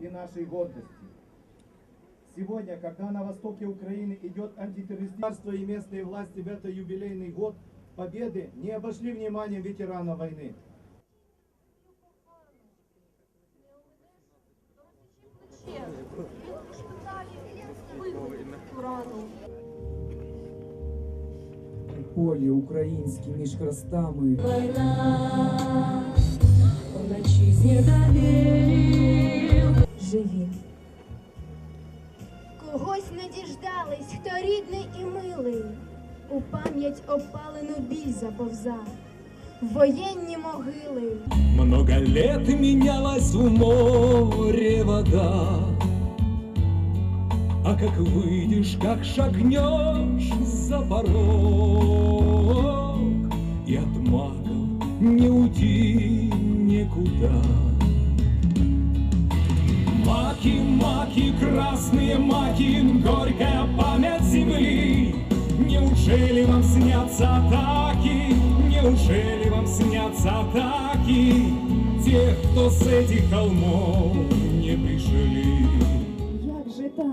и нашей гордости. Сегодня, когда на востоке Украины идет антитеррористическое и местные власти в этот юбилейный год Победы, не обошли вниманием ветерана войны. Полі українські між хрестами. Война вночі знедолів. Живі. Когось не діждались, хто рідний і милий, у пам'ять опалену біль заповза, воєнні могили. Много лет менялась в море вода, А как выйдешь, как шагнешь за порог, И от маков не уйти никуда. Маки, маки, красные маки, горькая память земли. Неужели вам снятся атаки? Неужели вам снятся атаки тех, кто с этих холмов? Як так?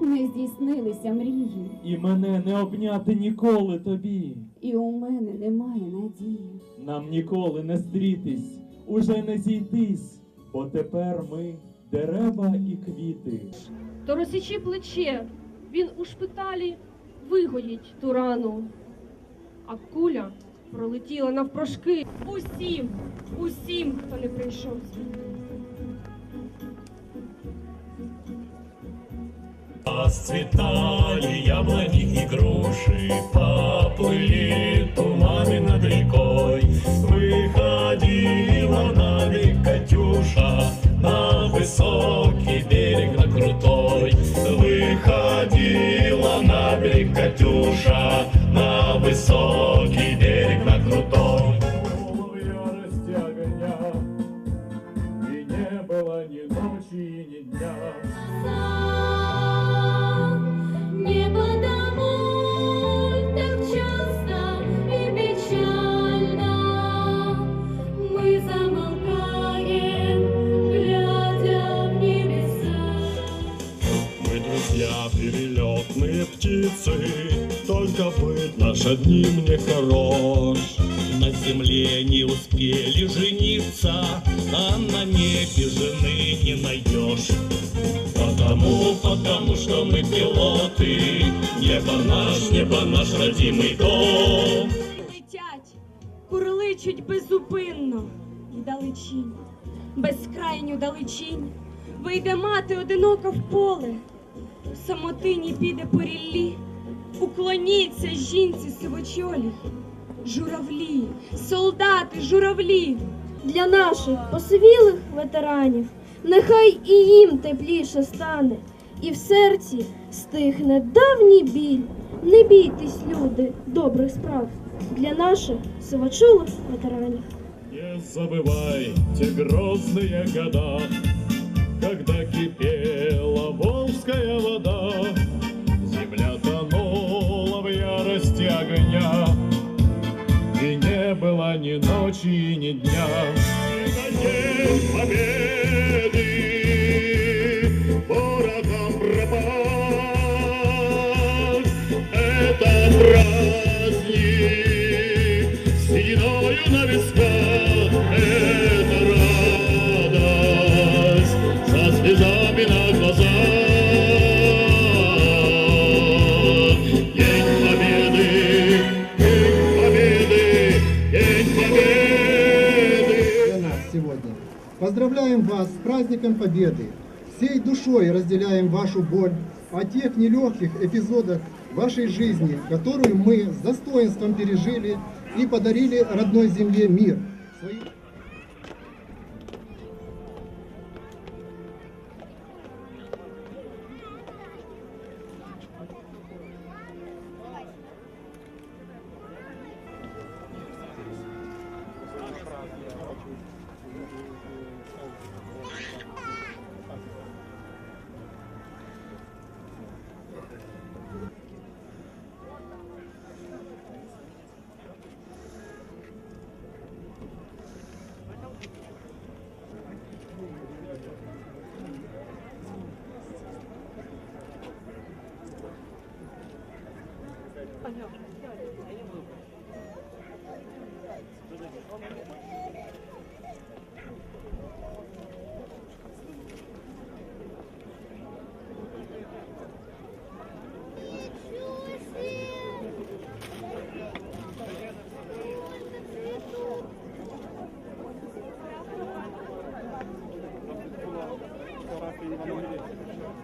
Не здійснилися мрії, І мене не обняти ніколи тобі. і у мене немає надії. Нам ніколи не стрітись, уже не зійтись, бо тепер ми дерева і квіти. То розсічи плече, він у шпиталі вигоїть ту рану. А куля пролетіла навпрошки усім, усім, хто не прийшов з Расцветали яблони и груши, поплыли туманы над рекой. Выходила на берег Катюша, на высокий берег, на крутой. Выходила на берег Катюша, на высокий быть наш одним не хорош. На земле не успели жениться, а на небе жены не найдешь. Потому, потому что мы пилоты, небо наш, небо наш родимый дом. Летять, курличуть беззупинно і далечінь, безкрайню далечінь, вийде мати одинока в поле, в самотині піде по ріллі, уклоніться жінці сивочолій, журавлі, солдати, журавлі. Для наших посивілих ветеранів нехай і їм тепліше стане, і в серці стихне давній біль. Не бійтесь, люди, добрих справ для наших сивочолих ветеранів. Не забывайте грозные года, Когда кипела волжская Ночи, дня. И на день победы ворогам пропал. Это праздник с сединою на висках. Поздравляем вас с праздником Победы. Всей душой разделяем вашу боль о тех нелегких эпизодах вашей жизни, которую мы с достоинством пережили и подарили родной земле мир.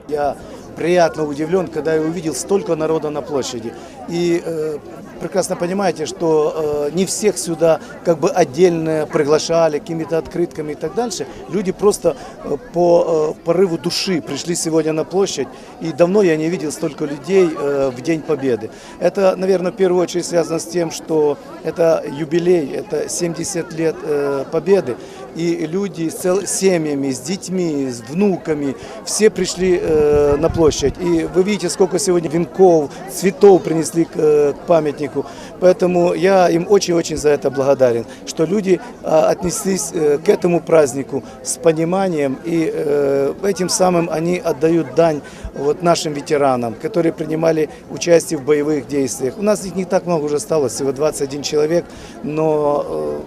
Я приятно удивлен, когда я увидел столько народа на площади. И э, прекрасно понимаете, что э, не всех сюда как бы отдельно приглашали какими-то открытками и так дальше. Люди просто э, по э, порыву души пришли сегодня на площадь. И давно я не видел столько людей э, в День Победы. Это, наверное, в первую очередь связано с тем, что это юбилей, это 70 лет э, Победы. И люди с цел- семьями, с детьми, с внуками, все пришли э, на площадь. И вы видите, сколько сегодня венков, цветов принесли э, к памятнику. Поэтому я им очень-очень за это благодарен, что люди а, отнеслись э, к этому празднику с пониманием. И э, этим самым они отдают дань вот нашим ветеранам, которые принимали участие в боевых действиях. У нас их не так много уже осталось, всего 21 человек, но э,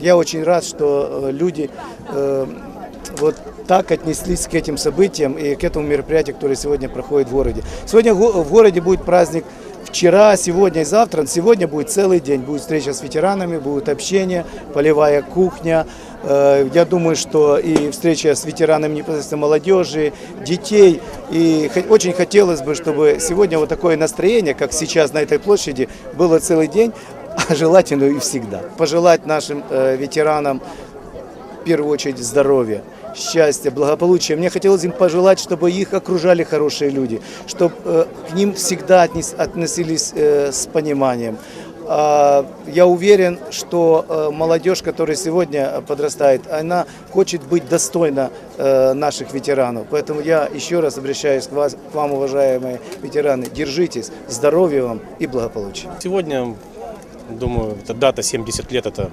я очень рад, что люди вот так отнеслись к этим событиям и к этому мероприятию, которое сегодня проходит в городе. Сегодня го- в городе будет праздник вчера, сегодня и завтра. Сегодня будет целый день. Будет встреча с ветеранами, будет общение, полевая кухня. Э, Я думаю, что и встреча с ветеранами непосредственно молодежи, детей. И очень хотелось бы, чтобы сегодня вот такое настроение, как сейчас на этой площади, было целый день, а желательно и всегда. Пожелать нашим э, ветеранам в первую очередь здоровья, счастья, благополучия. Мне хотелось им пожелать, чтобы их окружали хорошие люди, чтобы э, к ним всегда относились э, с пониманием. А, Я уверен, что э, молодежь, которая сегодня подрастает, она хочет быть достойна наших ветеранов. Поэтому я еще раз обращаюсь к, вас, к вам, уважаемые ветераны. Держитесь, здоровья вам и благополучия. Сегодня, думаю, эта дата 70 лет – это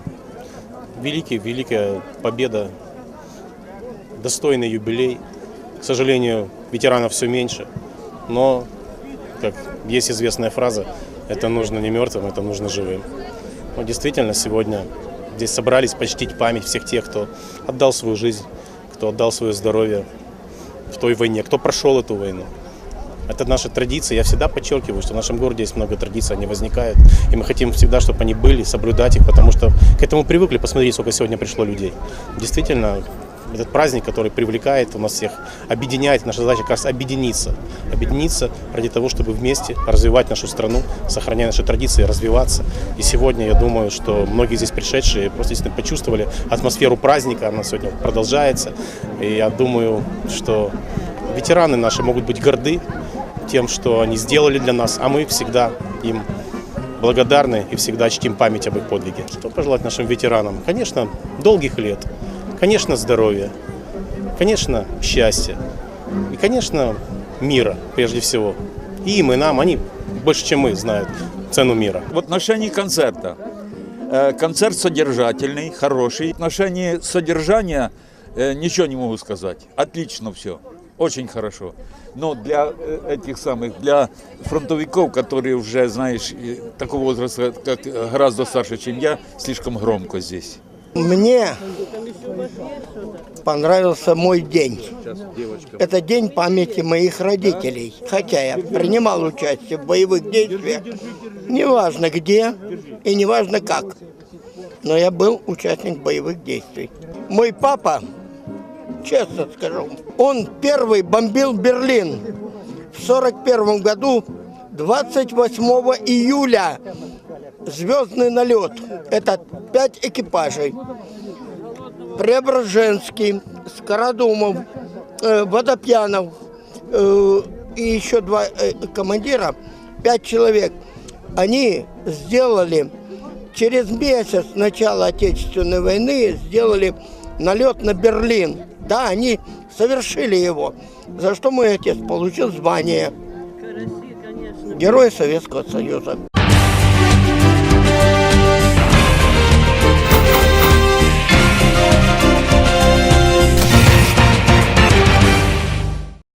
великий, великая победа, достойный юбилей. К сожалению, ветеранов все меньше, но, как есть известная фраза, это нужно не мертвым, это нужно живым. Но действительно, сегодня здесь собрались почтить память всех тех, кто отдал свою жизнь, кто отдал свое здоровье в той войне, кто прошел эту войну. Это наша традиция. Я всегда подчеркиваю, что в нашем городе есть много традиций, они возникают. И мы хотим всегда, чтобы они были, соблюдать их, потому что к этому привыкли. Посмотрите, сколько сегодня пришло людей. Действительно, этот праздник, который привлекает у нас всех, объединяет. Наша задача раз объединиться. Объединиться ради того, чтобы вместе развивать нашу страну, сохраняя наши традиции, развиваться. И сегодня, я думаю, что многие здесь пришедшие просто действительно почувствовали атмосферу праздника. Она сегодня продолжается. И я думаю, что ветераны наши могут быть горды тем, что они сделали для нас, а мы всегда им благодарны и всегда чтим память об их подвиге. Что пожелать нашим ветеранам? Конечно, долгих лет, конечно, здоровья, конечно, счастья и, конечно, мира прежде всего. И им, и нам, они больше, чем мы, знают цену мира. В отношении концерта. Э, Концерт содержательный, хороший. В отношении содержания э, ничего не могу сказать. Отлично все. Очень хорошо. Но для э, этих самых, для фронтовиков, которые уже, знаешь, такого возраста, как э, гораздо старше, чем я, слишком громко здесь. Мне понравился мой день. Это день памяти моих родителей. Хотя я принимал участие в боевых действиях, неважно где и неважно как. Но я был участник боевых действий. Мой папа, честно скажу, он первый бомбил Берлин в 41 году 28 июля. Звездный налет. Это пять экипажей. Преображенский, Скородумов, э, Водопьянов э, и еще два э, командира, пять человек. Они сделали через месяц начала Отечественной войны сделали налет на Берлин. Да, они совершили его, за что мой отец получил звание Герой Советского Союза.